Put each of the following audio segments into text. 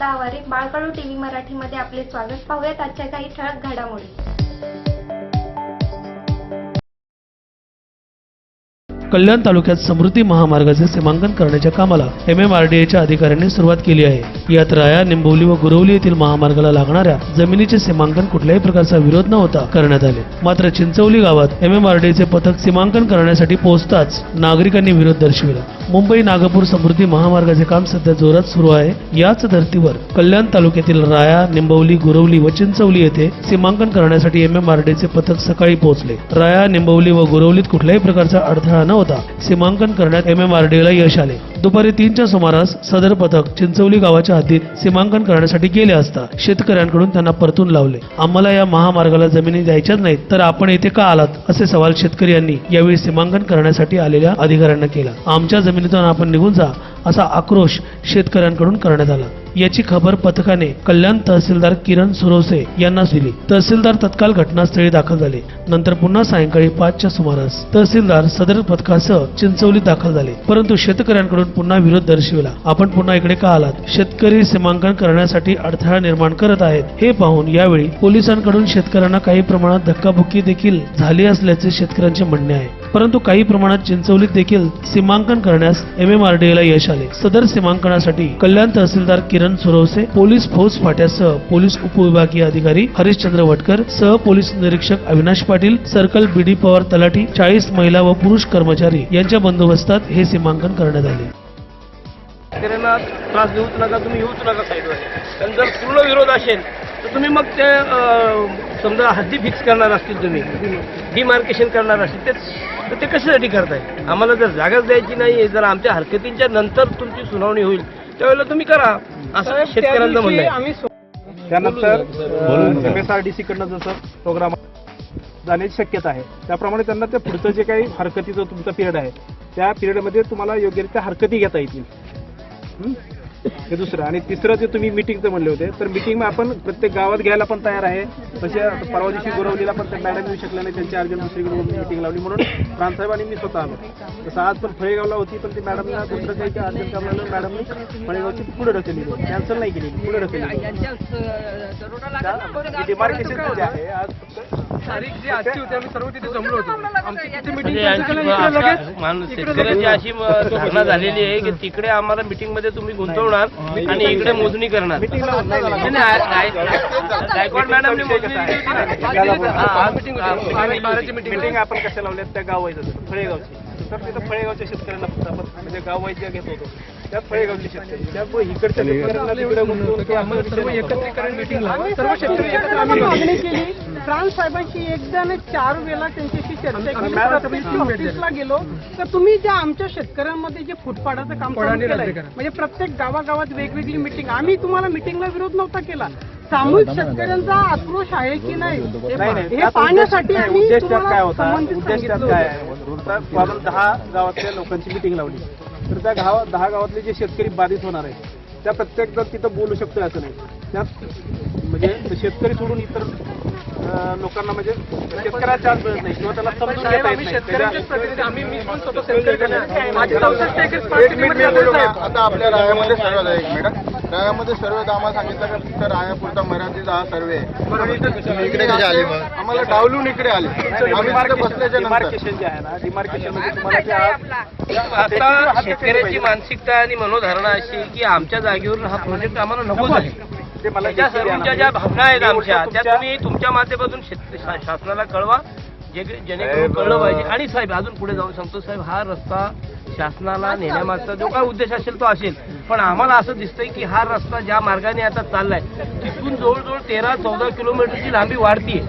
श्रद्धा Aware बाळकडू TV मराठीमध्ये आपले स्वागत. पाहूयात आजच्या काही ठळक घडामोडी. कल्याण तालुक्यात समृद्धी महामार्गाचे सीमांकन करण्याच्या कामाला एम एम आर डी एच्या अधिकाऱ्यांनी सुरुवात केली आहे. यात राया निंबोली व गुरवली येथील महामार्गाला लागणाऱ्या जमिनीचे सीमांकन कुठल्याही प्रकारचा विरोध न होता करण्यात आले. मात्र चिंचवली गावात एम एम आर डी चे पथक सीमांकन करण्यासाठी पोहोचताच नागरिकांनी विरोध दर्शविला. मुंबई नागपूर समृद्धी महामार्गाचे काम सध्या जोरात सुरू आहे. याच धर्तीवर कल्याण तालुक्यातील राया निंबवली गुरवली व चिंचवली येथे सीमांकन करण्यासाठी एम एम आर डी चे पथक सकाळी पोहोचले. राया निंबवली व गुरवलीत कुठल्याही प्रकारचा अडथळा न होता सीमांकन करण्यात एम एम आर डी ला यश आले. दुपारी तीनच्या सुमारास सदर पथक चिंचवली गावाच्या हद्दीत सीमांकन करण्यासाठी गेले असता शेतकऱ्यांकडून त्यांना परतून लावले. आम्हाला या महामार्गाला जमिनी द्यायच्याच नाहीत तर आपण येथे का आलात? असे सवाल शेतकरी यांनी यावेळी सीमांकन करण्यासाठी आलेल्या अधिकाऱ्यांना केला. आमच्या जमिनीतून आपण निघून जा असा आक्रोश शेतकऱ्यांकडून करण्यात आला. याची खबर पथकाने कल्याण तहसीलदार किरण सुरोसे यांना दिली. तहसीलदार तत्काळ घटनास्थळी दाखल झाले. नंतर पुन्हा सायंकाळी पाचच्या सुमारास तहसीलदार सदर पथकासह चिंचवलीत दाखल झाले. परंतु शेतकऱ्यांकडून पुन्हा विरोध दर्शविला. आपण पुन्हा इकडे का आलात? शेतकरी सीमांकन करण्यासाठी अडथळा निर्माण करत आहेत. हे पाहून यावेळी पोलिसांकडून शेतकऱ्यांना काही प्रमाणात धक्काबुक्की देखील झाली असल्याचे शेतकऱ्यांचे म्हणणे आहे. परंतु काही प्रमाणात चिंचवलीत देखील सीमांकन करण्यास एम एम आर डी ला यश आले. सदर सीमांकनासाठी कल्याण तहसीलदार किरण सुरवसे पोलीस फौज फाट्यासह पोलीस उपविभागीय अधिकारी हरिश्चंद्र वटकर सह पोलीस निरीक्षक Avinash Patil circle B D Pawar तलाठी चाळीस महिला व पुरुष कर्मचारी यांच्या बंदोबस्तात हे सीमांकन करण्यात आले. शेतकऱ्यांना त्रास देऊच नका तुम्ही येऊच नका साईडवर. कारण जर पूर्ण विरोध असेल तर तुम्ही मग ते समजा हद्दी फिक्स करणार असतील तुम्ही. डिमार्केशन करणार असतील. ते तर ते कशासाठी करताय? आम्हाला जर जागाच द्यायची नाही जर आमच्या हरकतींच्या नंतर तुमची सुनावणी होईल त्यावेळेला तुम्ही करा. असं शेतकऱ्यांचं म्हणणं त्यानंतर M S R D C कडनं जसं प्रोग्राम जाण्याची शक्यता आहे त्याप्रमाणे त्यांना ते पुढचं जे काही हरकतीचं तुमचा पिरियड आहे त्या पिरियडमध्ये तुम्हाला योग्यरित्या हरकती घेता येतील. हं? दुसरं. आणि तिसरं जे तुम्ही मिटिंगचं म्हणले होते तर मिटिंग आपण प्रत्येक गावात घ्यायला पण तयार आहे. तसे परवा दिवशी गुरवलीला पण ते मॅडम येऊ शकल्या नाही त्यांची अर्जंट दुसरीकडे मिटिंग लावली म्हणून प्रांतसाहेब आणि मी स्वतः आलो. तसं आज पण फळेगावला होती पण ती मॅडमला दुसरं काही अर्जंट काम लागलं मॅडमनी फळेगावची पुढे ढकलली कॅन्सल नाही केली पुढे ढकलली डिमार्केशन जे आहे आज फक्त म्हणजे आणखी असा माणूस शेतकऱ्याची अशी भावना झालेली आहे की तिकडे आम्हाला मिटिंगमध्ये तुम्ही गुंतवणार आणि इकडे मोजणी करणार. गायकवाड मॅडमने मोजणी. मिटिंग आपण कशा लावल्यात त्या गाव वाईज फळेगावची. तर तिथं फळेगावच्या शेतकऱ्यांना आपण म्हणजे गाव वाईज ज्या घेत होतो त्यात फळेगावचे शेतकरी. त्यामुळे इकडच्या शेतकऱ्यांना तिकडे एकत्रीकरण मिटिंग सर्व शेतकरी एकत्र आम्ही ट्रान्स साहेबांशी एकदा आणि चार वेळा त्यांच्याशी चर्चा केली. प्रत्येक ऑफिसला गेलो. तर तुम्ही ज्या आमच्या शेतकऱ्यांमध्ये जे फुटपाटाचं काम केलंय, म्हणजे प्रत्येक गावागावात वेगवेगळी मिटिंग आम्ही तुम्हाला मिटिंगला विरोध नव्हता केला. सामूहिक शेतकऱ्यांचा आक्रोश आहे की नाही? हे पाहण्यासाठी आम्ही आपण दहा गावातल्या लोकांची मिटिंग लावली. तर त्या गावा दहा गावातले जे शेतकरी बाधित होणार आहे त्या प्रत्येक जण तिथं बोलू शकतो असं नाही. त्यात म्हणजे शेतकरी सोडून इतर लोकांना म्हणजे शेतकऱ्याला चान्स मिळत नाही किंवा त्याला समजून घेता येत नाही. त्याच्या- एक मिनिट मी बोलू. का? आता आपल्या रायामध्ये सर्व एक मिनिट. रायामध्ये सर्व आम्हाला सांगितलं का? फक्त रायापुरता मराठीचा हा सर्वे. इकडे कसे आले? मग आम्हाला डावलून इकडे आले. आम्ही तिथे बसल्याच्या नंतर. डिमार्केशन जे आहे ना डिमार्केशनमध्ये तुम्हाला ते आज आता शेतकऱ्याची मानसिकता आणि मनोधारणा अशी की आमच्या जागेवर हा प्रोजेक्ट आम्हाला नको आहे ते मला त्या सर्वांच्या ज्या भावना आहेत आमच्या त्या तुमच्या- तुम्ही तुमच्या माध्यमातून शासनाला कळवा जे जेणेकरून कळलं पाहिजे. आणि साहेब अजून पुढे जाऊन सांगतो साहेब हा रस्ता शासनाला नेण्यामागचा जो काय उद्देश असेल तो असेल. पण आम्हाला असं दिसतंय की हा रस्ता ज्या मार्गाने आता चाललाय तिथून जवळजवळ तेरा चौदा किलोमीटरची लांबी वाढतीये.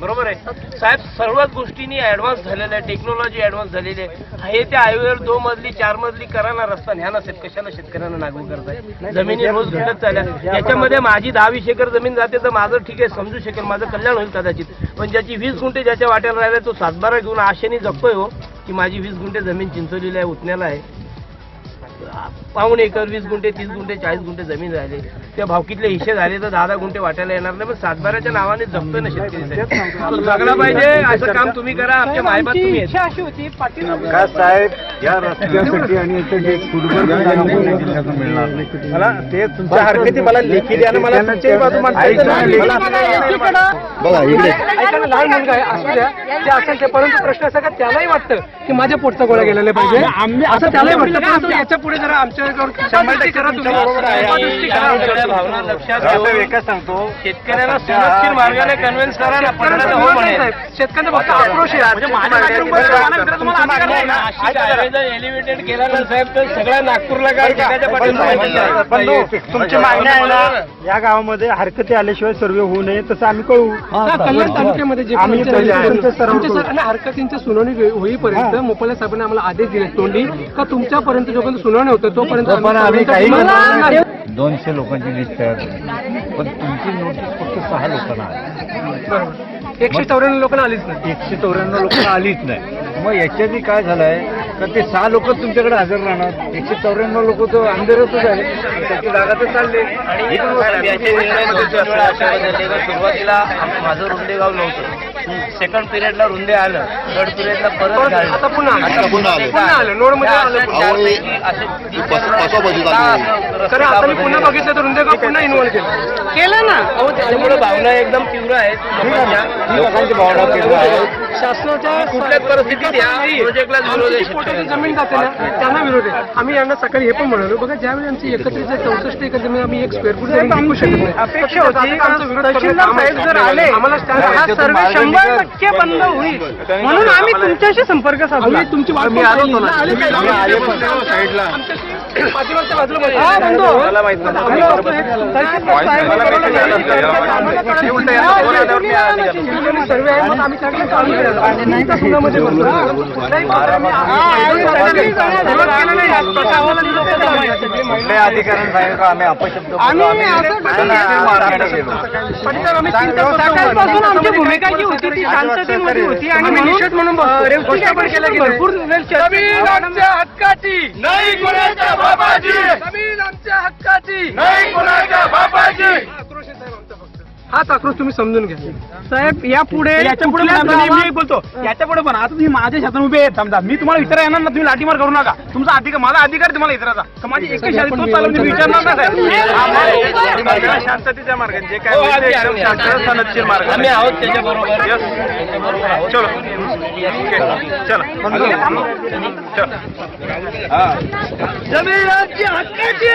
बरोबर आहे? साहेब सर्वच गोष्टींनी ऍडव्हान्स झालेल्या आहे टेक्नॉलॉजी ऍडव्हान्स झालेली आहे. हे त्या हायवेवर दोन मजली चार मजली करा ना रस्ता न्या ना साहेब कशाला शेतकऱ्यांना नागू करताय? जमिनी रोज घटत चालल्या. याच्यामध्ये माझी दहा वीस एकर जमीन जाते तर माझं ठीक आहे समजू शकेल माझं कल्याण होईल कदाचित. पण ज्याची वीस गुंठे ज्याच्या वाट्याला राहिल्या तो सातबारा घेऊन आशेने जगतोय हो की माझी वीस गुंठे जमीन चिंचवलेली आहे उतण्याला आहे. पाऊण एकर वीस गुंठे तीस गुंठे चाळीस गुंठे जमीन राहिले. त्या भावकीतले हिशे झाले तर दहा दहा गुंठे वाटायला येणार नाही पण सातबाऱ्याच्या नावाने जपतोय ना शेतकरी जगला पाहिजे असं काम तुम्ही करा आमच्या मायबाप आमची तुम्ही. आहेत. इच्छा अशी होती पाटील साहेब या रस्त्यासाठी आणि मला ते तुमच्या हरकती मला लेखी द्या आणि मला तुमच्याही बाजू बघा इकडे. लहान मुलगा आहे असू द्या. ते असेल ते परंतु प्रश्न असा का त्यालाही वाटतं की माझ्या पोटचा गोळा गेलेला पाहिजे. आम्ही असं त्यालाही वाटतं. याच्यापुढे जरा आमच्यावर शंभर करा तुम्ही कृपादृष्टी करा आमच्या भावना लक्षात घेऊन एकच सांगतो शेतकऱ्यांना सुरक्षित मार्गाने कन्व्हिन्स करा ना पडण्याचं हो म्हणे शेतकऱ्यांचा फक्त आक्रोश आहे एलिव्हेटेड केला ना साहेब तर सगळ्या नागपूरला काय जगाच्या पाठीमागे तुमची मागणी आहे ना या गावामध्ये हरकती आल्याशिवाय सर्वे होऊ नये तसं आम्ही कळू हा, कल्याण तालुक्यामध्ये जे आम्ही पण पहिले आमच्या तुमच्या सर्व तुमच्या सर- आणि हरकतींची सुनावणी होईपर्यंत मोपल्या साहेबांनी आम्हाला आदेश दिले तोंडी का तुमच्यापर्यंत जोपर्यंत सुनावणी होतं तोपर्यंत आम्ही काही तुम्हाला नाही. दोनशे लोकांची लिस्ट तयार झाली. पण तुमची नोटीस फक्त सहा लोकांना आली. एकशे चौऱ्याण्णव लोकांना आलीच नाही. एकशे चौऱ्याण्णव लोकांना आलीच नाही. मग याच्यातही काय झालंय? तर ते सहा लोक तुमच्याकडे हजर राहणार. एकशे चौऱ्याण्णव लोक तर अंधेरच आहे त्याची जागा तर चालले. का? सुरुवातीला माझं रुंदे गाव नव्हतं. सेकंड पिरियडला रुंदे आलं. थर्ड पिरियडला परत झालं आता पुन्हा आलं. आता पुन्हा आलं. नोडमध्ये आलं. आता मी? बघितलं तर रुंदेगाव पुन्हा इन्व्हॉल्व केलं. केलं ना. अहो त्याच्यामुळे भावना एकदम तीव्र आहेत. शासनाच्या कुठल्याच परिस्थितीत या प्रोजेक्टला विरोध जमीन जाते ना त्यांना विरोध आहे. आम्ही यांना सकाळी हे पण म्हणालो बघा ज्यावेळी आमची एकत्रित चौसष्ट एकर जमीन आम्ही एक स्क्वेअर फूट जमीन विकू शकत नाही. अपेक्षा होती तहसीलदार साहेब जर आले आम्हाला सर्वे शंभर टक्के बंद होईल. म्हणून आम्ही तुमच्याशी संपर्क साधला. तुमची वाट साईडला. पाठीमागच्या बाजूला सर्वे आहे आम्ही त्याकडे चालू कुठल्या अधिकाऱ्यांनी सांगितलं आम्ही अपशब्द सकाळपासून आमची भूमिका जी होती ती शांततेमध्ये होती आणि निषेध म्हणून. भरपूर जमीन आमच्या हक्काची. नाही कोणाच्या बापाची. जमीन आमच्या हक्काची. नाही कोणाच्या बापाची हाच आक्रोश तुम्ही समजून घ्या. साहेब या पुढे याच्यापुढे मी बोलतो. याच्यापुढे पण. आता तुम्ही माझ्या शेतात उभे आहेत समजा. मी तुम्हाला विचारा येणार ना तुम्ही लाठीमार करू नका. तुमचा अधिकार माझा अधिकार आहे तुम्हाला विचारायचा माझी एकही शाळेत तो विचारणार ना साहेब? हा, शांततेच्या मार्गाने जे काय हो, होईल ते आम्ही- एकदम आम्ही- शांत सनदशीर मार्ग आम्ही आहोत त्याच्या बरोबर. त्याच्याबरोबर. चलो. चलो. चलो. जमीनाची हक्काची.